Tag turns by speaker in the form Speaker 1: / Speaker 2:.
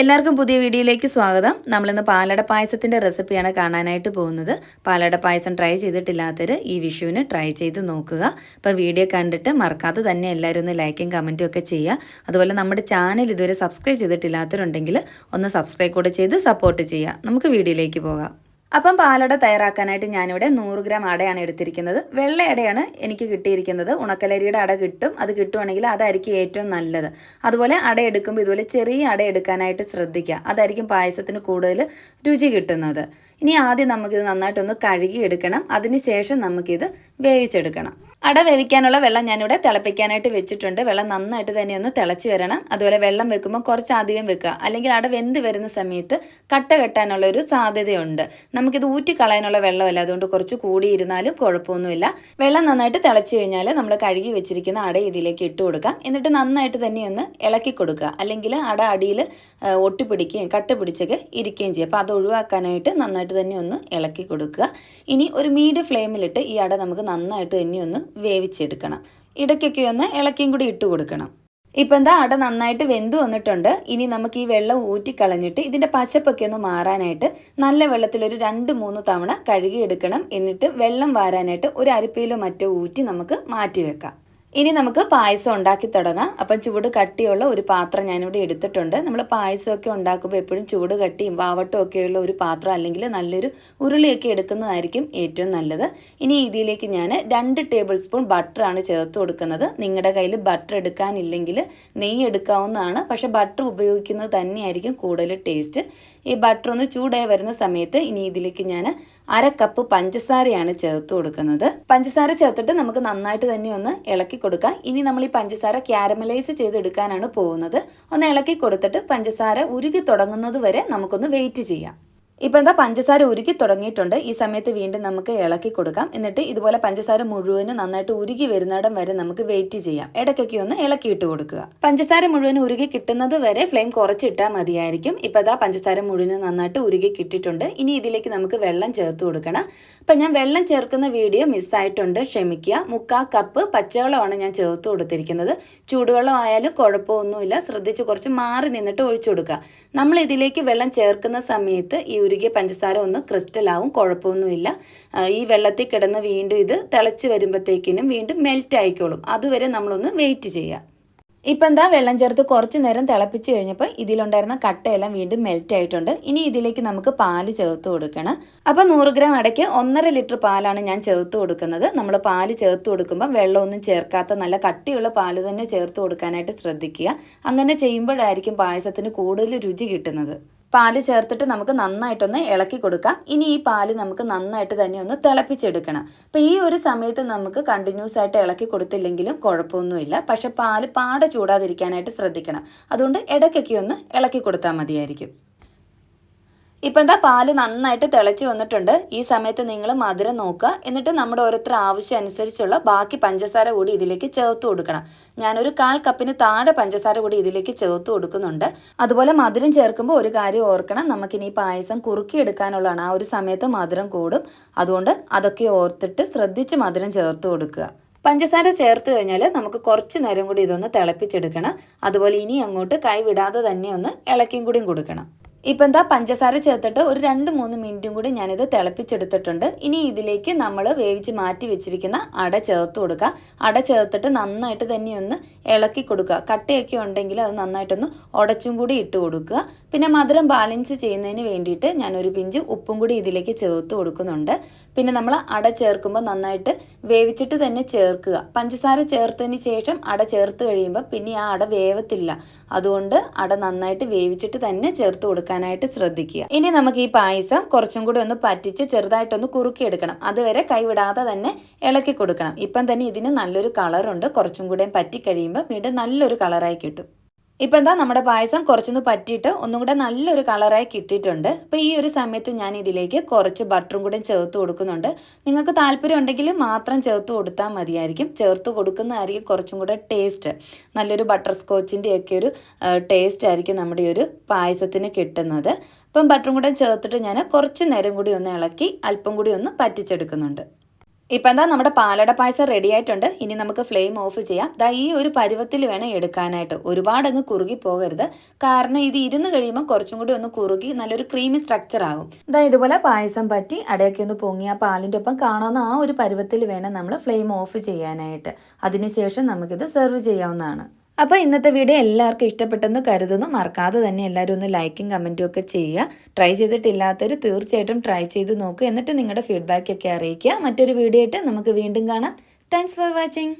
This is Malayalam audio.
Speaker 1: എല്ലാവർക്കും പുതിയ വീഡിയോയിലേക്ക് സ്വാഗതം. നമ്മളിന്ന് പാലട പായസത്തിന്റെ റെസിപ്പിയാണ് കാണാനായിട്ട് പോകുന്നത്. പാലട പായസം ട്രൈ ചെയ്തിട്ടില്ലാത്തവർ ഈ വിഷുവിന് ട്രൈ ചെയ്ത് നോക്കുക. അപ്പോൾ വീഡിയോ കണ്ടിട്ട് മറക്കാതെ തന്നെ എല്ലാവരും ഒന്ന് ലൈക്കും കമന്റും ഒക്കെ ചെയ്യുക. അതുപോലെ നമ്മുടെ ചാനൽ ഇതുവരെ സബ്സ്ക്രൈബ് ചെയ്തിട്ടില്ലാത്തവരുണ്ടെങ്കിൽ ഒന്ന് സബ്സ്ക്രൈബ് കൂടെ ചെയ്ത് സപ്പോർട്ട് ചെയ്യുക. നമുക്ക് വീഡിയോയിലേക്ക് പോകാം. അപ്പം പാലട തയ്യാറാക്കാനായിട്ട് ഞാനിവിടെ നൂറ് ഗ്രാം അടയാണ് എടുത്തിരിക്കുന്നത്. വെള്ള അടയാണ് എനിക്ക് കിട്ടിയിരിക്കുന്നത്. ഉണക്കലരിയുടെ അട കിട്ടും. അത് കിട്ടുവാണെങ്കിൽ അതായിരിക്കും ഏറ്റവും നല്ലത്. അതുപോലെ അട എടുക്കുമ്പോൾ ഇതുപോലെ ചെറിയ അട എടുക്കാനായിട്ട് ശ്രദ്ധിക്കുക. അതായിരിക്കും പായസത്തിന് കൂടുതൽ രുചി കിട്ടുന്നത്. ഇനി ആദ്യം നമുക്കിത് നന്നായിട്ടൊന്ന് കഴുകി എടുക്കണം അതിനുശേഷം നമുക്കിത് വേവിച്ചെടുക്കണം. അട വേവിക്കാനുള്ള വെള്ളം ഞാനിവിടെ തിളപ്പിക്കാനായിട്ട് വെച്ചിട്ടുണ്ട്. വെള്ളം നന്നായിട്ട് തന്നെ ഒന്ന് തിളച്ച് വരണം. അതുപോലെ വെള്ളം വെക്കുമ്പോൾ കുറച്ച് അധികം വെക്കുക. അല്ലെങ്കിൽ അട വെന്ത് വരുന്ന സമയത്ത് കട്ട കെട്ടാനുള്ള ഒരു സാധ്യതയുണ്ട്. നമുക്കിത് ഊറ്റി കളയാനുള്ള വെള്ളമല്ല. അതുകൊണ്ട് കുറച്ച് കൂടിയിരുന്നാലും കുഴപ്പമൊന്നുമില്ല. വെള്ളം നന്നായിട്ട് തിളച്ച് കഴിഞ്ഞാൽ നമ്മൾ കഴുകി വെച്ചിരിക്കുന്ന അട ഇതിലേക്ക് ഇട്ട് കൊടുക്കുക എന്നിട്ട് നന്നായിട്ട് തന്നെ ഒന്ന് ഇളക്കി കൊടുക്കുക. അല്ലെങ്കിൽ അട അടിയിൽ ഒട്ടിപ്പിടിക്കുകയും കട്ട പിടിച്ചൊക്കെ ഇരിക്കുകയും ചെയ്യും. അപ്പോൾ അത് ഒഴിവാക്കാനായിട്ട് നന്നായിട്ട് തന്നെ ഒന്ന് ഇളക്കി കൊടുക്കുക. ഇനി ഒരു മീഡിയം ഫ്ലെയിമിലിട്ട് ഈ അട നമുക്ക് നന്നായിട്ട് തന്നെ ഒന്ന് വേവിച്ചെടുക്കണം. ഇടയ്ക്കൊക്കെ ഒന്ന് ഇളക്കിയും കൂടി ഇട്ട് കൊടുക്കണം. ഇപ്പം എന്താ അട നന്നായിട്ട് വെന്ത് വന്നിട്ടുണ്ട്. ഇനി നമുക്ക് ഈ വെള്ളം ഊറ്റിക്കളഞ്ഞിട്ട് ഇതിന്റെ പശപ്പൊക്കെ ഒന്ന് മാറാനായിട്ട് നല്ല വെള്ളത്തിൽ ഒരു രണ്ട് മൂന്ന് തവണ കഴുകിയെടുക്കണം. എന്നിട്ട് വെള്ളം വാരാനായിട്ട് ഒരു അരിപ്പയിലോ മറ്റോ ഊറ്റി നമുക്ക് മാറ്റി വെക്കാം. ഇനി നമുക്ക് പായസം ഉണ്ടാക്കി തുടങ്ങാം. അപ്പം ചൂട് കട്ടിയുള്ള ഒരു പാത്രം ഞാനിവിടെ എടുത്തിട്ടുണ്ട്. നമ്മൾ പായസമൊക്കെ ഉണ്ടാക്കുമ്പോൾ എപ്പോഴും ചൂട് കട്ടിയും വാവട്ടവും ഒക്കെയുള്ള ഒരു പാത്രം അല്ലെങ്കിൽ നല്ലൊരു ഉരുളിയൊക്കെ എടുക്കുന്നതായിരിക്കും ഏറ്റവും നല്ലത്. ഇനി ഇതിലേക്ക് ഞാൻ രണ്ട് ടേബിൾ സ്പൂൺ ബട്ടറാണ് ചേർത്ത് കൊടുക്കുന്നത്. നിങ്ങളുടെ കയ്യിൽ ബട്ടർ എടുക്കാനില്ലെങ്കിൽ നെയ്യ് എടുക്കാവുന്നതാണ്. പക്ഷേ ബട്ടർ ഉപയോഗിക്കുന്നത് തന്നെയായിരിക്കും കൂടുതൽ ടേസ്റ്റ് ഈ ബട്ടർ ഒന്ന് ചൂടായി വരുന്ന സമയത്ത് ഇനി ഇതിലേക്ക് ഞാൻ അര കപ്പ് പഞ്ചസാരയാണ് ചേർത്ത് കൊടുക്കുന്നത്. പഞ്ചസാര ചേർത്തിട്ട് നമുക്ക് നന്നായിട്ട് തന്നെ ഒന്ന് ഇളക്കി കൊടുക്കാം. ഇനി നമ്മൾ ഈ പഞ്ചസാര ക്യാരമലൈസ് ചെയ്തെടുക്കാനാണ് പോകുന്നത്. ഒന്ന് ഇളക്കി കൊടുത്തിട്ട് പഞ്ചസാര ഉരുകി തുടങ്ങുന്നത് വരെ നമുക്കൊന്ന് വെയിറ്റ് ചെയ്യാം. ഇപ്പം എന്താ പഞ്ചസാര ഉരുക്കി തുടങ്ങിയിട്ടുണ്ട്. ഈ സമയത്ത് വീണ്ടും നമുക്ക് ഇളക്കി കൊടുക്കാം. എന്നിട്ട് ഇതുപോലെ പഞ്ചസാര മുഴുവനും നന്നായിട്ട് ഉരുകി വരുന്നിടം വരെ നമുക്ക് വെയിറ്റ് ചെയ്യാം. ഇടയ്ക്കൊക്കെ ഒന്ന് ഇളക്കി ഇട്ട് കൊടുക്കുക. പഞ്ചസാര മുഴുവൻ ഉരുകി കിട്ടുന്നത് വരെ ഫ്ലെയിം കുറച്ചിട്ടാൽ മതിയായിരിക്കും. ഇപ്പം അതാ പഞ്ചസാര മുഴുവൻ നന്നായിട്ട് ഉരുകി കിട്ടിയിട്ടുണ്ട്. ഇനി ഇതിലേക്ക് നമുക്ക് വെള്ളം ചേർത്ത് കൊടുക്കണം. അപ്പം ഞാൻ വെള്ളം ചേർക്കുന്ന വീഡിയോ മിസ്സായിട്ടുണ്ട് ക്ഷമിക്കുക. മുക്കാ കപ്പ് പച്ചവെള്ളമാണ് ഞാൻ ചേർത്ത് കൊടുത്തിരിക്കുന്നത്. ചൂടുവെള്ളം ആയാലും കുഴപ്പമൊന്നുമില്ല. ശ്രദ്ധിച്ച് കുറച്ച് മാറി നിന്നിട്ട് ഒഴിച്ചു കൊടുക്കുക. നമ്മൾ ഇതിലേക്ക് വെള്ളം ചേർക്കുന്ന സമയത്ത് ഈ ഉരുകിയ പഞ്ചസാര ഒന്ന് ക്രിസ്റ്റലാവും കുഴപ്പമൊന്നുമില്ല. ഈ വെള്ളത്തിൽ കിടന്ന് വീണ്ടും ഇത് തിളച്ച് വരുമ്പോഴത്തേക്കിനും വീണ്ടും മെൽറ്റ് ആയിക്കോളും. അതുവരെ നമ്മളൊന്ന് വെയിറ്റ് ചെയ്യുക ഇപ്പം എന്താ വെള്ളം ചേർത്ത് കുറച്ച് നേരം തിളപ്പിച്ച് കഴിഞ്ഞപ്പോൾ ഇതിലുണ്ടായിരുന്ന കട്ടയെല്ലാം വീണ്ടും മെൽറ്റ് ആയിട്ടുണ്ട്. ഇനി ഇതിലേക്ക് നമുക്ക് പാൽ ചേർത്ത് കൊടുക്കണം. അപ്പോൾ നൂറ് ഗ്രാം അടയ്ക്ക് ഒന്നര ലിറ്റർ പാലാണ് ഞാൻ ചേർത്ത് കൊടുക്കുന്നത്. നമ്മൾ പാൽ ചേർത്ത് കൊടുക്കുമ്പോൾ വെള്ളമൊന്നും ചേർക്കാത്ത നല്ല കട്ടിയുള്ള പാൽ തന്നെ ചേർത്ത് കൊടുക്കാനായിട്ട് ശ്രദ്ധിക്കുക. അങ്ങനെ ചെയ്യുമ്പോഴായിരിക്കും പായസത്തിന് കൂടുതൽ രുചി കിട്ടുന്നത്. പാൽ ചേർത്തിട്ട് നമുക്ക് നന്നായിട്ടൊന്ന് ഇളക്കി കൊടുക്കാം. ഇനി ഈ പാൽ നമുക്ക് നന്നായിട്ട് തന്നെ ഒന്ന് തിളപ്പിച്ചെടുക്കണം. അപ്പോൾ ഈ ഒരു സമയത്ത് നമുക്ക് കണ്ടിന്യൂസ് ആയിട്ട് ഇളക്കി കൊടുത്തില്ലെങ്കിലും കുഴപ്പമൊന്നുമില്ല. പക്ഷെ പാൽ പാടെ ചൂടാതിരിക്കാനായിട്ട് ശ്രദ്ധിക്കണം. അതുകൊണ്ട് ഇടയ്ക്കൊക്കെ ഒന്ന് ഇളക്കി കൊടുത്താൽ മതിയായിരിക്കും. ഇപ്പം എന്താ പാൽ നന്നായിട്ട് തിളച്ച് വന്നിട്ടുണ്ട്. ഈ സമയത്ത് നിങ്ങൾ മധുരം നോക്കുക. എന്നിട്ട് നമ്മുടെ ഓരോരുത്തർ ആവശ്യം അനുസരിച്ചുള്ള ബാക്കി പഞ്ചസാര കൂടി ഇതിലേക്ക് ചേർത്ത് കൊടുക്കണം. ഞാനൊരു കാൽ കപ്പിന് താഴെ പഞ്ചസാര കൂടി ഇതിലേക്ക് ചേർത്ത് കൊടുക്കുന്നുണ്ട്. അതുപോലെ മധുരം ചേർക്കുമ്പോൾ ഒരു കാര്യം ഓർക്കണം. നമുക്കിനി പായസം കുറുക്കിയെടുക്കാനുള്ളതാണ്. ആ ഒരു സമയത്ത് മധുരം കൂടും. അതുകൊണ്ട് അതൊക്കെ ഓർത്തിട്ട് ശ്രദ്ധിച്ച് മധുരം ചേർത്ത് കൊടുക്കുക. പഞ്ചസാര ചേർത്ത് കഴിഞ്ഞാൽ നമുക്ക് കുറച്ച് നേരം കൂടി ഇതൊന്ന് തിളപ്പിച്ചെടുക്കണം. അതുപോലെ ഇനി അങ്ങോട്ട് കൈ വിടാതെ തന്നെ ഒന്ന് ഇളക്കിയും കൂടിയും കൊടുക്കണം. ഇപ്പം എന്താ പഞ്ചസാര ചേർത്തിട്ട് ഒരു രണ്ട് മൂന്ന് മിനിറ്റും കൂടി ഞാനിത് തിളപ്പിച്ചെടുത്തിട്ടുണ്ട്. ഇനി ഇതിലേക്ക് നമ്മൾ വേവിച്ച് മാറ്റി വെച്ചിരിക്കുന്ന അട ചേർത്ത് കൊടുക്കുക. അട ചേർത്തിട്ട് നന്നായിട്ട് തന്നെ ഒന്ന് ഇളക്കി കൊടുക്കുക. കട്ടയൊക്കെ ഉണ്ടെങ്കിൽ അത് നന്നായിട്ടൊന്ന് ഉടച്ചും കൂടി ഇട്ട് കൊടുക്കുക. പിന്നെ മധുരം ബാലൻസ് ചെയ്യുന്നതിന് വേണ്ടിയിട്ട് ഞാനൊരു പിഞ്ച് ഉപ്പും കൂടി ഇതിലേക്ക് ചേർത്ത് കൊടുക്കുന്നുണ്ട്. പിന്നെ നമ്മൾ അട ചേർക്കുമ്പോൾ നന്നായിട്ട് വേവിച്ചിട്ട് തന്നെ ചേർക്കുക. പഞ്ചസാര ചേർത്തതിന് ശേഷം അട ചേർത്ത് കഴിയുമ്പോൾ പിന്നെ ആ അട വേവത്തില്ല. അതുകൊണ്ട് അട നന്നായിട്ട് വേവിച്ചിട്ട് തന്നെ ചേർത്ത് കൊടുക്കാനായിട്ട് ശ്രദ്ധിക്കുക. ഇനി നമുക്ക് ഈ പായസം കുറച്ചും കൂടി ഒന്ന് പറ്റിച്ച് ചെറുതായിട്ടൊന്ന് കുറുക്കിയെടുക്കണം. അതുവരെ കൈവിടാതെ തന്നെ ഇളക്കി കൊടുക്കണം. ഇപ്പം തന്നെ ഇതിന് നല്ലൊരു കളറുണ്ട്. കുറച്ചും കൂടെ പറ്റി കഴിയുമ്പോൾ വീണ്ടും നല്ലൊരു കളറായി കിട്ടും. ഇപ്പം എന്താ നമ്മുടെ പായസം കുറച്ചൊന്ന് പറ്റിയിട്ട് ഒന്നും കൂടെ നല്ലൊരു കളറായി കിട്ടിയിട്ടുണ്ട്. അപ്പോൾ ഈ ഒരു സമയത്ത് ഞാൻ ഇതിലേക്ക് കുറച്ച് ബട്ടറും കൂടെ ചേർത്ത് കൊടുക്കുന്നുണ്ട്. നിങ്ങൾക്ക് താല്പര്യം ഉണ്ടെങ്കിൽ മാത്രം ചേർത്ത് കൊടുത്താൽ മതിയായിരിക്കും. ചേർത്ത് കൊടുക്കുന്നതായിരിക്കും കുറച്ചും കൂടെ ടേസ്റ്റ്. നല്ലൊരു ബട്ടർ സ്കോച്ചിന്റെ ഒക്കെ ഒരു ടേസ്റ്റ് ആയിരിക്കും നമ്മുടെ ഈ ഒരു പായസത്തിന് കിട്ടുന്നത്. അപ്പം ബട്ടറും കൂടെ ചേർത്തിട്ട് ഞാൻ കുറച്ച് നേരം കൂടി ഒന്ന് ഇളക്കി അല്പം കൂടി ഒന്ന് പറ്റിച്ചെടുക്കുന്നുണ്ട്. ഇപ്പം എന്താ നമ്മുടെ പാലട പായസം റെഡി ആയിട്ടുണ്ട്. ഇനി നമുക്ക് ഫ്ലെയിം ഓഫ് ചെയ്യാം. ദാ ഈ ഒരു പരുവത്തിൽ വേണം എടുക്കാനായിട്ട്. ഒരുപാട് അങ്ങ് കുറുകി പോകരുത്. കാരണം ഇത് ഇരുന്ന് കഴിയുമ്പോൾ കുറച്ചും കൂടി ഒന്ന് കുറുകി നല്ലൊരു ക്രീമി സ്ട്രക്ചർ ആകും ദാ ഇതുപോലെ പായസം പറ്റി അടയൊക്കെ ഒന്ന് പൊങ്ങി ആ പാലിന്റെ ഒപ്പം കാണാവുന്ന ആ ഒരു പരുവത്തിൽ വേണം നമ്മൾ ഫ്ലെയിം ഓഫ് ചെയ്യാനായിട്ട്. അതിനുശേഷം നമുക്കിത് സെർവ് ചെയ്യാവുന്നതാണ്. അപ്പോൾ ഇന്നത്തെ വീഡിയോ എല്ലാവർക്കും ഇഷ്ടപ്പെട്ടെന്ന് കരുതുന്നു. മറക്കാതെ തന്നെ എല്ലാവരും ഒന്ന് ലൈക്കും കമന്റും ഒക്കെ ചെയ്യുക. ട്രൈ ചെയ്തിട്ടില്ലാത്തവർ തീർച്ചയായിട്ടും ട്രൈ ചെയ്ത് നോക്കുക എന്നിട്ട് നിങ്ങളുടെ ഫീഡ്ബാക്ക് ഒക്കെ അറിയിക്കുക. മറ്റൊരു വീഡിയോ ആയിട്ട് നമുക്ക് വീണ്ടും കാണാം. Thanks for watching